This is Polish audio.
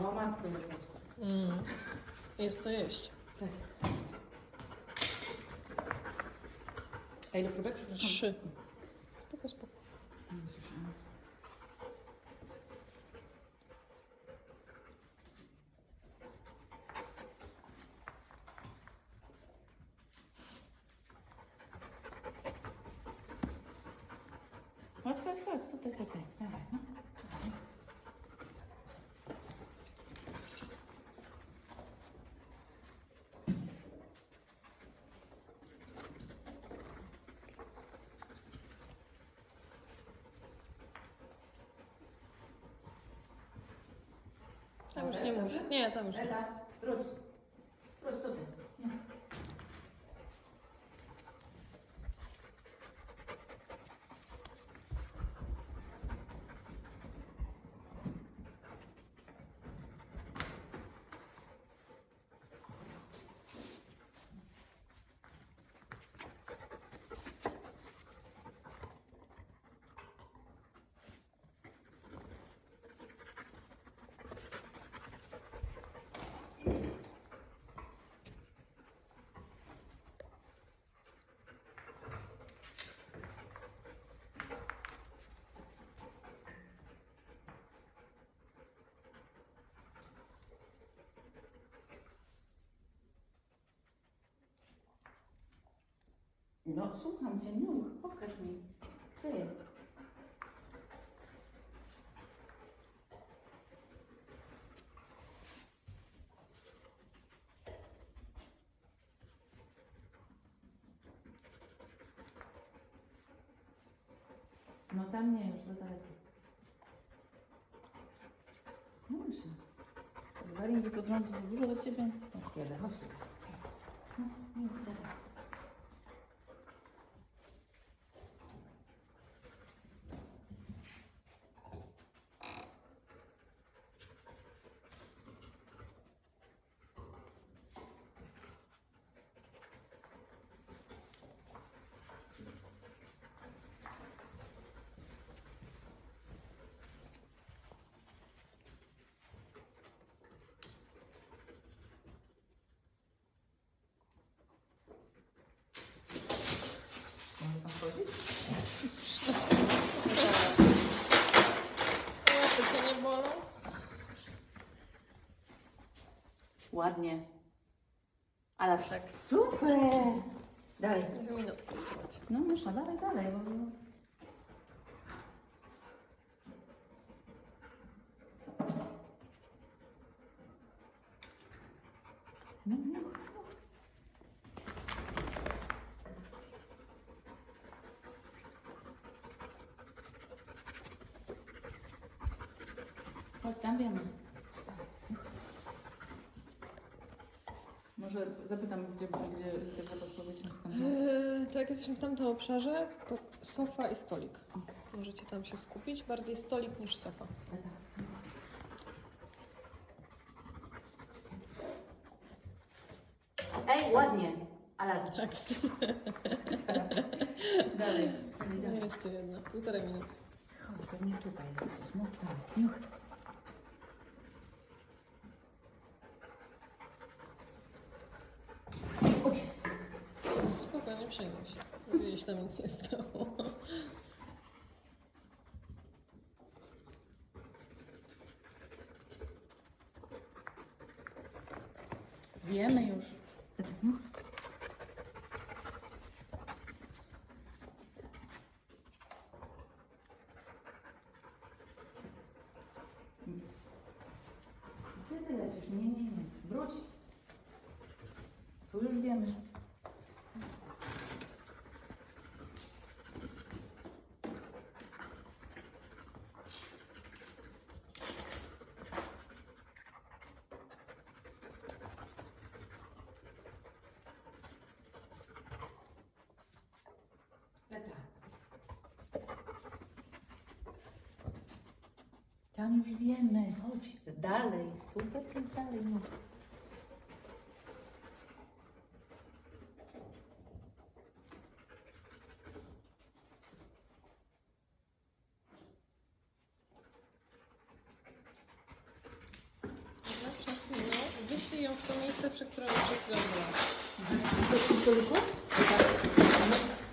O matko. Mm. Jest co jeść. Tak. A ile próbek? Przepraszam. Trzy. Spoko, spoko. Chodź, chodź, chodź. Tutaj, tutaj. Dawaj, no. Tam już nie muszę. Nie, tam już nie. Ela. Wróć No, słucham cię, nuch, pokaż mi. Co jest? No tam nie, już za daleko. Właśnie. Waringi pod rząd za dużo do ciebie? No kiedy, chodź tu. No, nuch, dawaj. Może tam chodzić? Łapy cię nie bolą? Ładnie. Ale Tak. Super! Dalej. Dwie minutki jeszcze macie. No muszę, dalej, dalej. Bo... No, no. Chodź, tam wiemy. Może zapytam, gdzie, gdzie te podpowiedzi następne. Eee, to jak jesteśmy w tamtym obszarze, to sofa i stolik. Możecie tam się skupić. Bardziej stolik niż sofa. Ej, ładnie. Alarm. Tak. Dalej. No jeszcze jedna. Półtorej minuty. Chodź, pewnie tutaj jest coś. No tak. Przejmuj się. Tam nic nie stało. Wiemy już. Gdzie ty lecisz? Nie, nie, nie. Wróć. Tu już wiemy. Tam już wiemy. Chodź dalej. Super, więc dalej. No. miejsce, przy którym chwilą byłam. Do stoliku? Tak.